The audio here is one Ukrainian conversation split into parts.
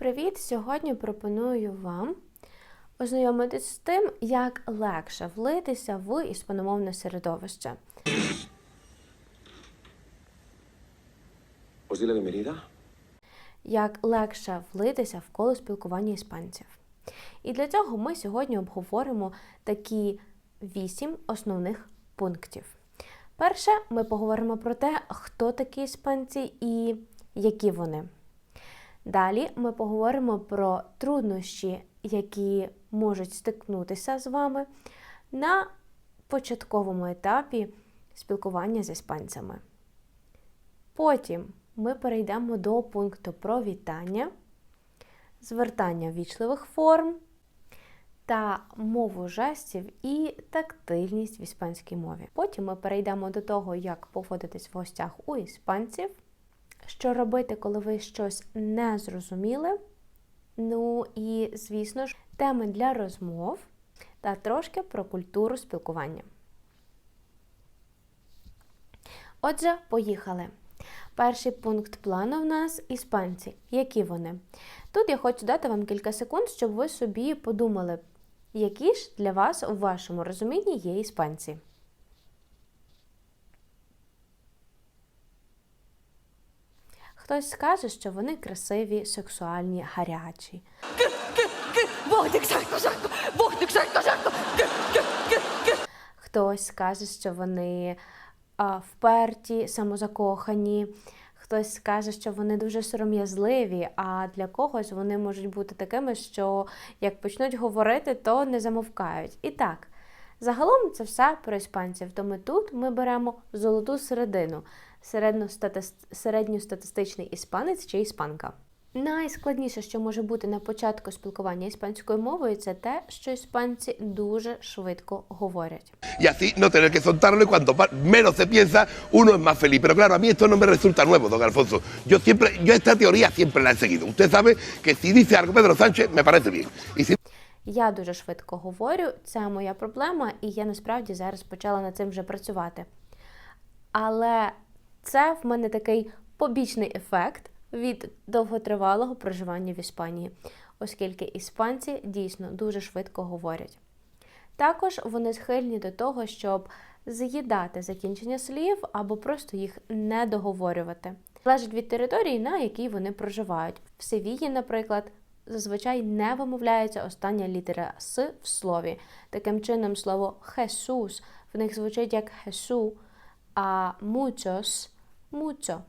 Привіт! Сьогодні пропоную вам ознайомитись з тим, як легше влитися в іспаномовне середовище. Як легше влитися в коло спілкування іспанців. І для цього ми сьогодні обговоримо такі вісім основних пунктів. Перше, ми поговоримо про те, хто такі іспанці і які вони. Далі ми поговоримо про труднощі, які можуть стикнутися з вами на початковому етапі спілкування з іспанцями. Потім ми перейдемо до пункту про вітання, звертання ввічливих форм та мову жестів і тактильність в іспанській мові. Потім ми перейдемо до того, як поводитись в гостях у іспанців, що робити, коли ви щось не зрозуміли. Ну і, звісно ж, теми для розмов та трошки про культуру спілкування. Отже, поїхали. Перший пункт плану в нас іспанці. Які вони? Тут я хочу дати вам кілька секунд, щоб ви собі подумали, які ж для вас у вашому розумінні є іспанці. Хтось скаже, що вони красиві, сексуальні, гарячі. Вогник, жарко, жарко! Вогник, жарко, жарко! Хтось скаже, що вони а, вперті, самозакохані. Хтось скаже, що вони дуже сором'язливі, а для когось вони можуть бути такими, що як почнуть говорити, то не замовкають. І так, загалом це все про іспанців. Тому тут ми беремо золоту середину, середньостатистичний іспанець чи іспанка. Найскладніше, що може бути на початку спілкування іспанською мовою, це те, що іспанці дуже швидко говорять. y así no tener que soltarlo y cuanto menos se piensa, uno es más feliz. Pero claro, a mí esto no me resulta nuevo, don Alfonso. Yo siempre, yo esta teoría siempre la he seguido. Usted sabe que si dice algo Pedro Sánchez, me parece bien. Y si Я дуже швидко говорю, це моя проблема, і я насправді зараз почала над цим вже працювати. Але це в мене такий побічний ефект від довготривалого проживання в Іспанії, оскільки іспанці дійсно дуже швидко говорять. Також вони схильні до того, щоб з'їдати закінчення слів або просто їх не договорювати. Залежить від території, на якій вони проживають. В Севії, наприклад, зазвичай не вимовляється остання літера С в слові. Таким чином, слово Хесус в них звучить як Хесу, а muchos – mucho.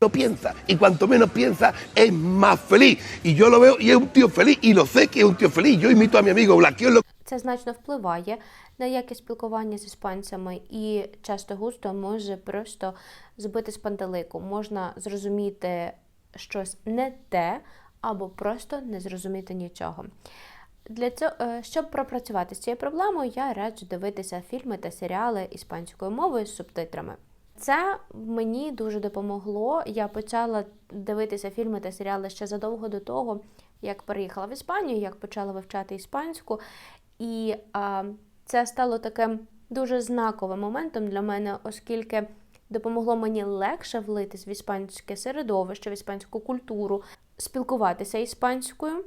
no piensa, y cuanto menos piensa, es más feliz. Y yo lo veo y es un tío feliz, y lo sé que es un tío feliz. Yo imito a mi amigo Blaquión, lo Це значно впливає на якість спілкування з іспанцями і часто густо може просто збити з пантелику. Можна зрозуміти щось не те або просто не зрозуміти нічого. Для цього, е, щоб пропрацювати з цією проблемою, я раджу дивитися фільми та серіали іспанською мовою з субтитрами. Це мені дуже допомогло. Я почала дивитися фільми та серіали ще задовго до того, як переїхала в Іспанію, як почала вивчати іспанську. І а, це стало таким дуже знаковим моментом для мене, оскільки допомогло мені легше влитись в іспанське середовище, в іспанську культуру, спілкуватися іспанською.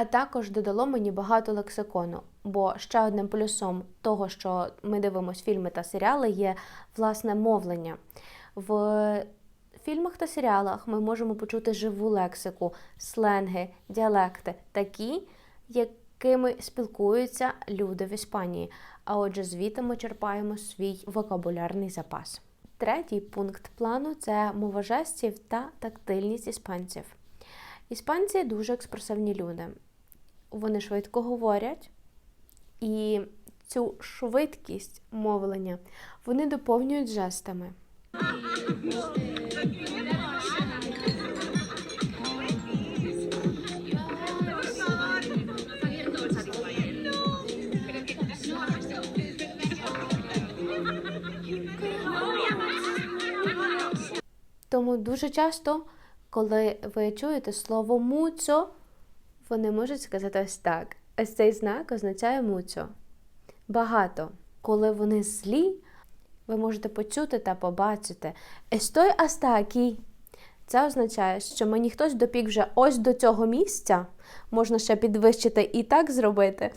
А також додало мені багато лексикону. Бо ще одним плюсом того, що ми дивимося фільми та серіали, є власне мовлення. В фільмах та серіалах ми можемо почути живу лексику, сленги, діалекти, такі, якими спілкуються люди в Іспанії. А отже, звідти ми черпаємо свій вокабулярний запас. Третій пункт плану це мова жестів та тактильність іспанців. Іспанці дуже експресивні люди. Вони швидко говорять, і цю швидкість мовлення вони доповнюють жестами. Тому дуже часто, коли ви чуєте слово муцо, вони можуть сказати ось так. Ось цей знак означає муцо. Багато. Коли вони злі, ви можете почути та побачити hasta aquí. Це означає, що мені хтось допік вже ось до цього місця, можна ще підвищити і так зробити.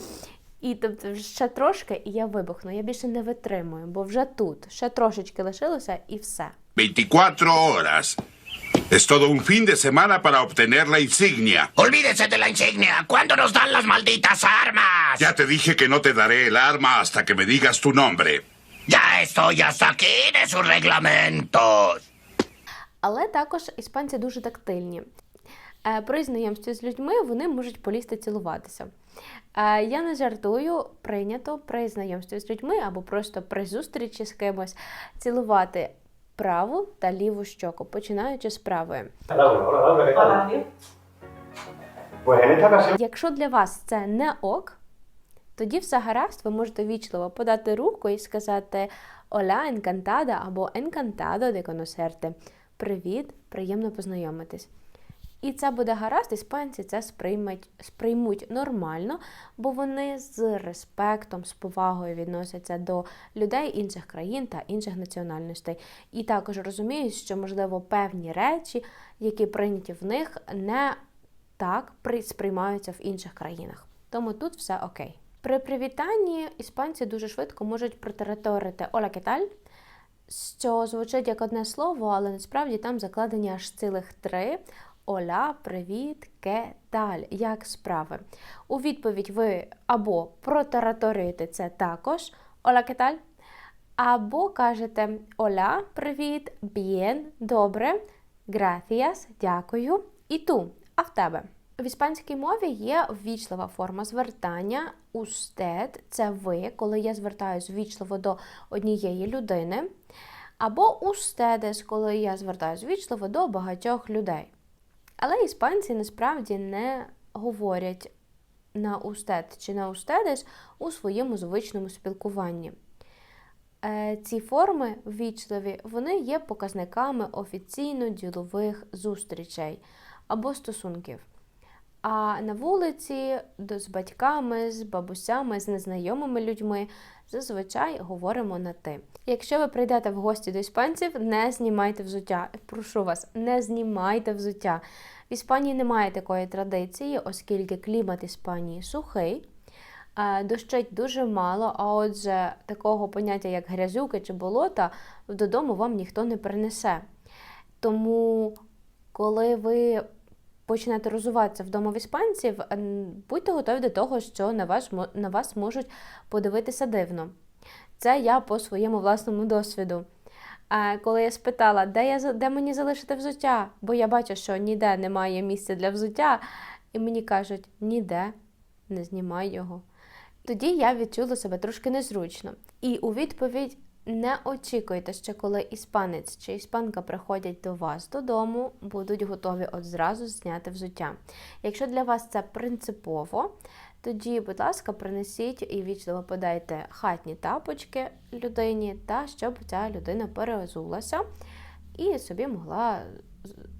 І тобто ще трошки, і я вибухну. Я більше не витримую, бо вже тут ще трошечки лишилося і все. 24 horas. Es todo un fin de semana para obtener la insignia. Olvídese de la insignia. ¿Cuándo nos dan las malditas armas? Ya te dije que no te daré el arma hasta que me digas tu nombre. Ya estoy hasta aquí de sus reglamentos. Але також іспанці дуже тактильні. Е, При знайомстві з людьми вони можуть полізти цілуватися. Е, Я не жартую, прийнято при знайомстві з людьми або просто при зустрічі з кимось цілувати праву та ліву щоку, починаючи з правої. Якщо для вас це не ок, тоді все гаразд, ви можете вічливо подати руку і сказати Оля encantada або encantado de conocerte. Привіт, приємно познайомитись. І це буде гаразд, іспанці це сприймуть, сприймуть нормально, бо вони з респектом, з повагою відносяться до людей інших країн та інших національностей. І також розуміють, що, можливо, певні речі, які прийняті в них, не так при- сприймаються в інших країнах. Тому тут все окей. При привітанні іспанці дуже швидко можуть протараторити «Ола, кеталь», що звучить як одне слово, але насправді там закладені аж цілих три. Оля, привіт, кеталь, як справи. У відповідь ви або протараторюєте це також Оля, кеталь, або кажете Оля, привіт, bien, добре, gracias, дякую, і ту, а в тебе. В іспанській мові є ввічлива форма звертання usted – це ви, коли я звертаюсь ввічливо до однієї людини, або ustedes, коли я звертаюсь ввічливо до багатьох людей. Але іспанці насправді не говорять на устед чи на устедес у своєму звичному спілкуванні. Е, Ці форми ввічливі вони є показниками офіційно-ділових зустрічей або стосунків. А на вулиці з батьками, з бабусями, з незнайомими людьми зазвичай говоримо на ти. Якщо ви прийдете в гості до іспанців, не знімайте взуття. Прошу вас, не знімайте взуття. В Іспанії немає такої традиції, оскільки клімат Іспанії сухий. Е, Дощить дуже мало, а отже, такого поняття, як грязюки чи болота, додому вам ніхто не принесе. Тому, коли ви почнете розвиватися вдома в іспанців, будьте готові до того, що на вас, на вас можуть подивитися дивно. Це я по своєму власному досвіду. А коли я спитала, де, я, де мені залишити взуття, бо я бачу, що ніде немає місця для взуття, і мені кажуть, ніде, не знімай його. Тоді я відчула себе трошки незручно. І у відповідь не очікуйте, що коли іспанець чи іспанка приходять до вас додому, будуть готові от зразу зняти взуття. Якщо для вас це принципово, тоді, будь ласка, принесіть і вічливо подайте хатні тапочки людині, та щоб ця людина переозулася і собі могла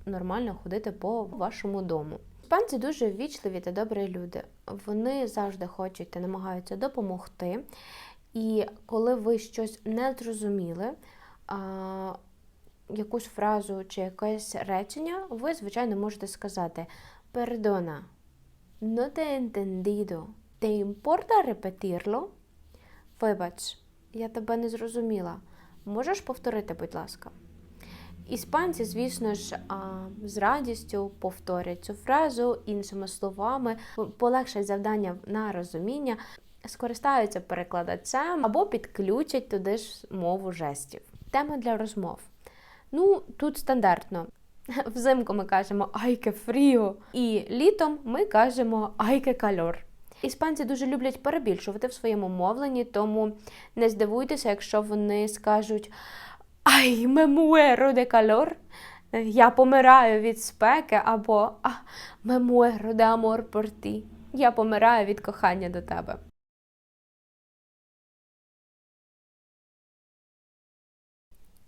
нормально ходити по вашому дому. Іспанці дуже ввічливі та добрі люди. Вони завжди хочуть та намагаються допомогти. І коли ви щось не зрозуміли, а, якусь фразу чи якесь речення, ви, звичайно, можете сказати Пердона, no te he entendido. ¿Te importa repetirlo? Вибач, я тебе не зрозуміла. Можеш повторити, будь ласка? Іспанці, звісно ж, з радістю повторять цю фразу іншими словами, полегшать завдання на розуміння, скористаються перекладачем або підключать туди ж мову жестів. Тема для розмов. Ну, тут стандартно. Взимку ми кажемо айке фріо, і літом ми кажемо айке кальор. Іспанці дуже люблять перебільшувати в своєму мовленні, тому не здивуйтеся, якщо вони скажуть Ай, me muero de calor. Я помираю від спеки, або а, me muero de amor por. Я помираю від кохання до тебе.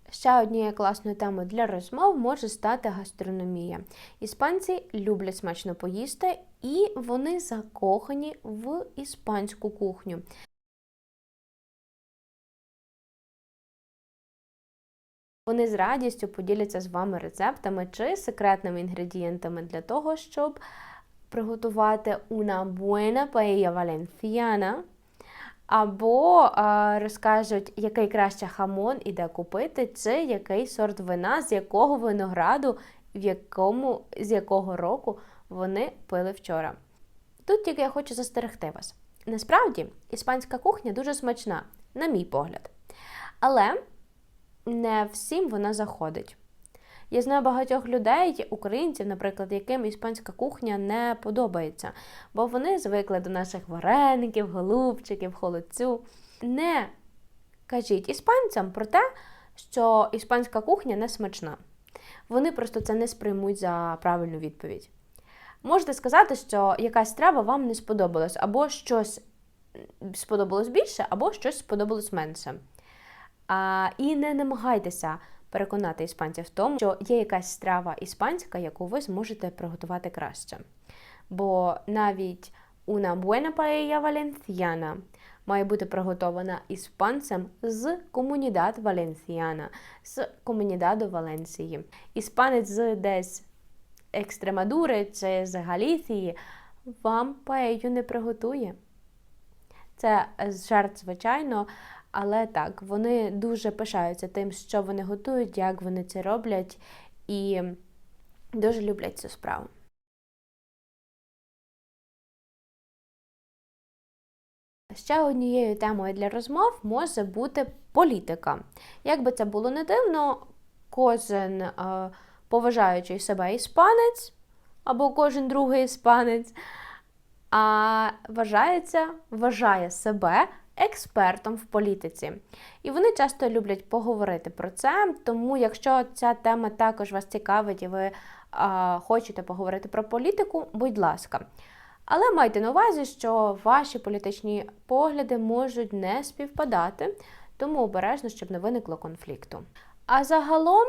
Ще однією класною темою для розмов може стати гастрономія. Іспанці люблять смачно поїсти, і вони закохані в іспанську кухню. Вони з радістю поділяться з вами рецептами чи секретними інгредієнтами для того, щоб приготувати una buena paella valenciana, або е, розкажуть, який краще хамон і де купити, чи який сорт вина, з якого винограду, в якому, з якого року вони пили вчора. Тут тільки я хочу застерегти вас. Насправді, іспанська кухня дуже смачна, на мій погляд. Але не всім вона заходить. Я знаю багатьох людей, українців, наприклад, яким іспанська кухня не подобається, бо вони звикли до наших вареників, голубчиків, холодцю. Не кажіть іспанцям про те, що іспанська кухня не смачна. Вони просто це не сприймуть за правильну відповідь. Можете сказати, що якась страва вам не сподобалась, або щось сподобалось більше, або щось сподобалось менше. А, і не намагайтеся переконати іспанців в тому, що є якась страва іспанська, яку ви зможете приготувати краще. Бо навіть una buena paella valenciana має бути приготована іспанцем з Comunidad Valenciana, з Комунідаду Валенції. Іспанець з десь Екстремадури чи з Галіції вам паею не приготує. Це жарт, звичайно, але так, вони дуже пишаються тим, що вони готують, як вони це роблять, і дуже люблять цю справу. Ще однією темою для розмов може бути політика. Як би це було не дивно, кожен е, поважаючий себе іспанець або кожен другий іспанець а вважається, вважає себе експертом в політиці. І вони часто люблять поговорити про це. Тому, якщо ця тема також вас цікавить і ви а, хочете поговорити про політику, будь ласка. Але майте на увазі, що ваші політичні погляди можуть не співпадати, тому обережно, щоб не виникло конфлікту. А загалом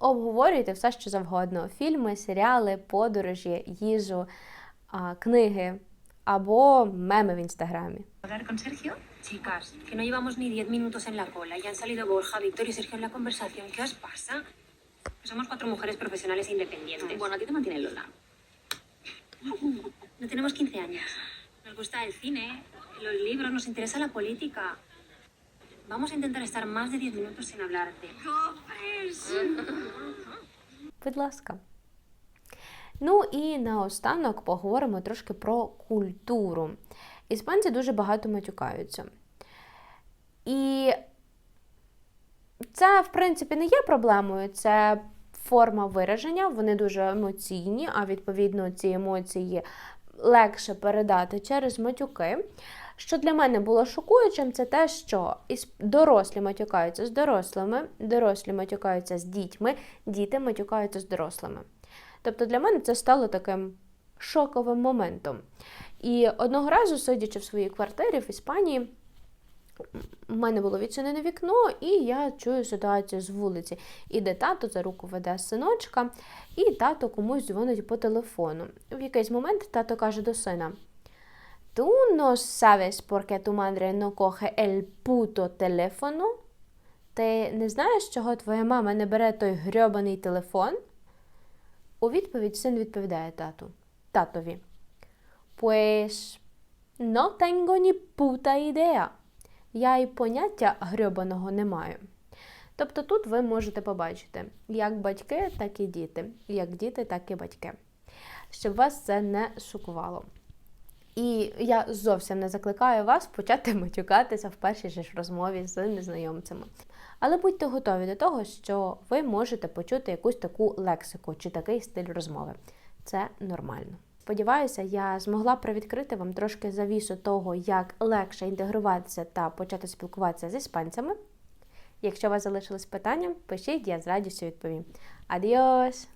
обговорюйте все, що завгодно: фільми, серіали, подорожі, їжу, книги або меми в інстаграмі. ¿Hablar con Sergio? Chicas, que no llevamos ni 10 minutos en la cola. Ya han salido Borja, Víctor y Sergio en la conversación. ¿Qué os pasa? Que somos cuatro mujeres profesionales e independientes. Bueno, a ti te mantiene Lola. No tenemos 15 años. Nos gusta el cine, los libros, nos interesa la política. Vamos a intentar estar más de 10 minutos sin hablar de... Будь ласка. Ну і наостанок поговоримо трошки про культуру. Іспанці дуже багато матюкаються. І це, в принципі, не є проблемою, це форма вираження, вони дуже емоційні, а відповідно ці емоції легше передати через матюки. Що для мене було шокуючим, це те, що дорослі матюкаються з дорослими, дорослі матюкаються з дітьми, діти матюкаються з дорослими. Тобто для мене це стало таким шоковим моментом. І одного разу, сидячи в своїй квартирі в Іспанії, в мене було відчинене вікно, і я чую ситуацію з вулиці. Іде тато за руку веде синочка, і тато комусь дзвонить по телефону. В якийсь момент тато каже до сина: Tú no sabes por qué tu madre no coge el puto? Ти не знаєш, чого твоя мама не бере той грьобаний телефон? У відповідь син відповідає тату, татові. Pues no tengo ni puta idea. Я й поняття грьобаного не маю. Тобто тут ви можете побачити як батьки, так і діти, як діти, так і батьки. Щоб вас це не шокувало. І я зовсім не закликаю вас почати матюкатися в першій же ж розмові з незнайомцями. Але будьте готові до того, що ви можете почути якусь таку лексику чи такий стиль розмови. Це нормально. Сподіваюся, я змогла привідкрити вам трошки завісу того, як легше інтегруватися та почати спілкуватися з іспанцями. Якщо у вас залишились питання, пишіть, я з радістю відповім. Адіос!